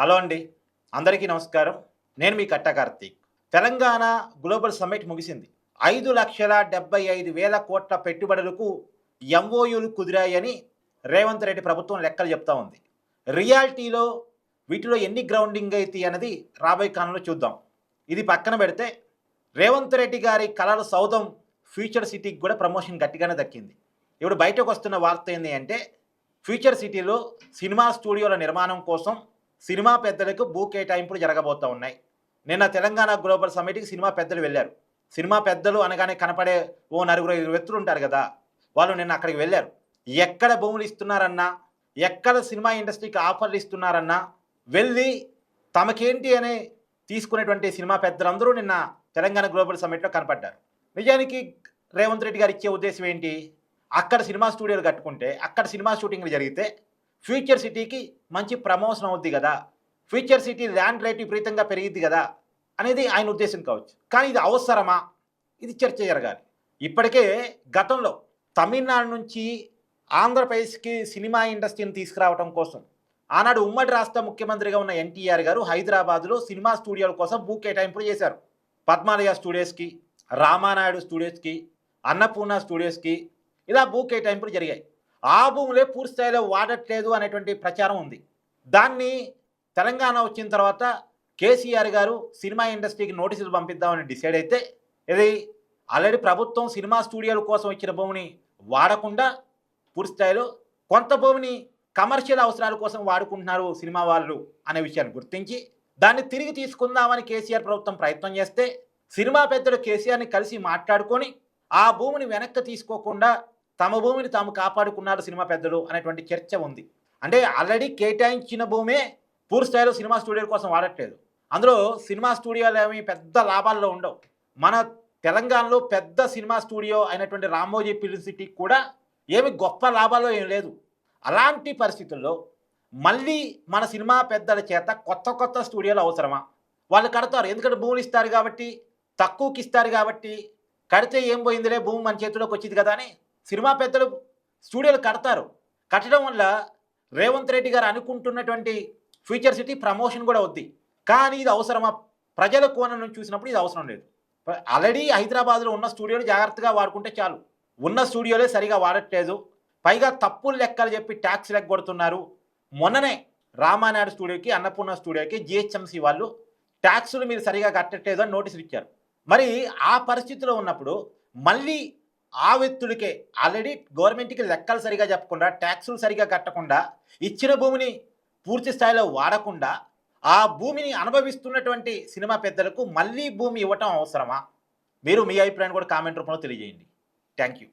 Hello అండి. అందరికీ నమస్కారం. నేను మీ కట్ట కార్తీక్. తెలంగాణ గ్లోబల్ సమ్మిట్ ముగిసింది. ఐదు లక్షల డెబ్బై ఐదు వేల కోట్ల పెట్టుబడులకు ఎంఓయూలు కుదిరాయని రేవంత్ రెడ్డి ప్రభుత్వం లెక్కలు చెప్తా ఉంది. రియాలిటీలో వీటిలో ఎన్ని గ్రౌండింగ్ అయితే అన్నది రాబోయే కాలంలో చూద్దాం. ఇది పక్కన పెడితే రేవంత్ రెడ్డి గారి కలర్ సౌదం ఫ్యూచర్ సిటీకి కూడా ప్రమోషన్ గట్టిగానే దక్కింది. ఇప్పుడు బయటకు వస్తున్న వార్త ఏంటి అంటే ఫ్యూచర్ సిటీలో సినిమా స్టూడియోల నిర్మాణం కోసం సినిమా పెద్దలకు భూ కేటాయింపులు జరగబోతూ ఉన్నాయి. నిన్న తెలంగాణ గ్లోబల్ సమిట్కి సినిమా పెద్దలు వెళ్ళారు. సినిమా పెద్దలు అనగానే కనపడే ఓ నలుగురు ఐదు వ్యక్తులు ఉంటారు కదా వాళ్ళు నిన్న అక్కడికి వెళ్ళారు. ఎక్కడ భూములు ఇస్తున్నారన్నా ఎక్కడ సినిమా ఇండస్ట్రీకి ఆఫర్లు ఇస్తున్నారన్నా వెళ్ళి తమకేంటి అని తీసుకునేటువంటి సినిమా పెద్దలందరూ నిన్న తెలంగాణ గ్లోబల్ సమ్మిట్లో కనపడ్డారు. నిజానికి రేవంత్ రెడ్డి గారు ఇచ్చే ఉద్దేశం ఏంటి? అక్కడ సినిమా స్టూడియోలు కట్టుకుంటే అక్కడ సినిమా షూటింగ్లు జరిగితే ఫ్యూచర్ సిటీకి మంచి ప్రమోషన్ అవుద్ది కదా. ఫ్యూచర్ సిటీ ల్యాండ్ రేట్ విపరీతంగా పెరిగిద్ది కదా అనేది ఆయన ఉద్దేశం కావచ్చు. కానీ ఇది అవసరమా? ఇది చర్చ జరగాలి. ఇప్పటికే గతంలో తమిళనాడు నుంచి ఆంధ్రప్రదేశ్కి సినిమా ఇండస్ట్రీని తీసుకురావడం కోసం ఆనాడు ఉమ్మడి రాష్ట్ర ముఖ్యమంత్రిగా ఉన్న ఎన్టీఆర్ గారు హైదరాబాద్లో సినిమా స్టూడియోల కోసం భూ కేటాయింపులు చేశారు. పద్మాలయ స్టూడియోస్కి రామానాయుడు స్టూడియోస్కి అన్నపూర్ణ స్టూడియోస్కి ఇలా భూ కేటాయింపులు జరిగాయి. ఆ భూములే పూర్తి స్థాయిలో వాడట్లేదు అనేటువంటి ప్రచారం ఉంది. దాన్ని తెలంగాణ వచ్చిన తర్వాత కేసీఆర్ గారు సినిమా ఇండస్ట్రీకి నోటీసులు పంపిద్దామని డిసైడ్ అయితే ఇది ఆల్రెడీ ప్రభుత్వం సినిమా స్టూడియోల కోసం ఇచ్చిన భూమిని వాడకుండా పూర్తి స్థాయిలో కొంత భూమిని కమర్షియల్ అవసరాల కోసం వాడుకుంటున్నారు సినిమా వాళ్ళు అనే విషయాన్ని గుర్తించి దాన్ని తిరిగి తీసుకుందామని కేసీఆర్ ప్రభుత్వం ప్రయత్నం చేస్తే సినిమా పెద్దలు కేసీఆర్ని కలిసి మాట్లాడుకొని ఆ భూమిని వెనక్కి తీసుకోకుండా తమ భూమిని తాము కాపాడుకున్నారు సినిమా పెద్దలు అనేటువంటి చర్చ ఉంది. అంటే ఆల్రెడీ కేటాయించిన భూమే పూర్ స్థాయిలో సినిమా స్టూడియోల కోసం వాడట్లేదు. అందులో సినిమా స్టూడియోలు ఏమి పెద్ద లాభాల్లో ఉండవు. మన తెలంగాణలో పెద్ద సినిమా స్టూడియో అయినటువంటి రామోజీ ఫిల్మ్ సిటీ కూడా ఏమి గొప్ప లాభాల్లో ఏం లేదు. అలాంటి పరిస్థితుల్లో మళ్ళీ మన సినిమా పెద్దల చేత కొత్త కొత్త స్టూడియోలు అవసరమా? వాళ్ళు కడతారు. ఎందుకంటే భూములు ఇస్తారు కాబట్టి తక్కువకి ఇస్తారు కాబట్టి కడితే ఏం పోయిందిలే? భూమి మన చేతిలోకి వచ్చింది కదా అని సినిమా పెద్దలు స్టూడియోలు కడతారు. కట్టడం వల్ల రేవంత్ రెడ్డి గారు అనుకుంటున్నటువంటి ఫ్యూచర్ సిటీ ప్రమోషన్ కూడా వద్ది. కానీ ఇది అవసరమా? ప్రజల కోణం నుంచి చూసినప్పుడు ఇది అవసరం లేదు. ఆల్రెడీ హైదరాబాద్లో ఉన్న స్టూడియోలు జాగ్రత్తగా వాడుకుంటే చాలు. ఉన్న స్టూడియోలే సరిగా వాడట్లేదు. పైగా తప్పులు లెక్కలు చెప్పి ట్యాక్స్ లెక్కగొడుతున్నారు మొన్ననే రామానాయుడు స్టూడియోకి అన్నపూర్ణ స్టూడియోకి జిహెచ్ఎంసీ వాళ్ళు ట్యాక్సులు మీరు సరిగా కట్టట్లేదు అని నోటీసులు ఇచ్చారు. మరి ఆ పరిస్థితిలో ఉన్నప్పుడు మళ్ళీ ఆ వ్యక్తుడికే ఆల్రెడీ గవర్నమెంట్కి లెక్కలు సరిగా చెప్పకుండా ట్యాక్సులు సరిగా కట్టకుండా ఇచ్చిన భూమిని పూర్తి స్థాయిలో వాడకుండా ఆ భూమిని అనుభవిస్తున్నటువంటి సినిమా పెద్దలకు మళ్ళీ భూమి ఇవ్వటం అవసరమా? మీరు మీ అభిప్రాయాన్ని కూడా కామెంట్ రూపంలో తెలియజేయండి. Thank you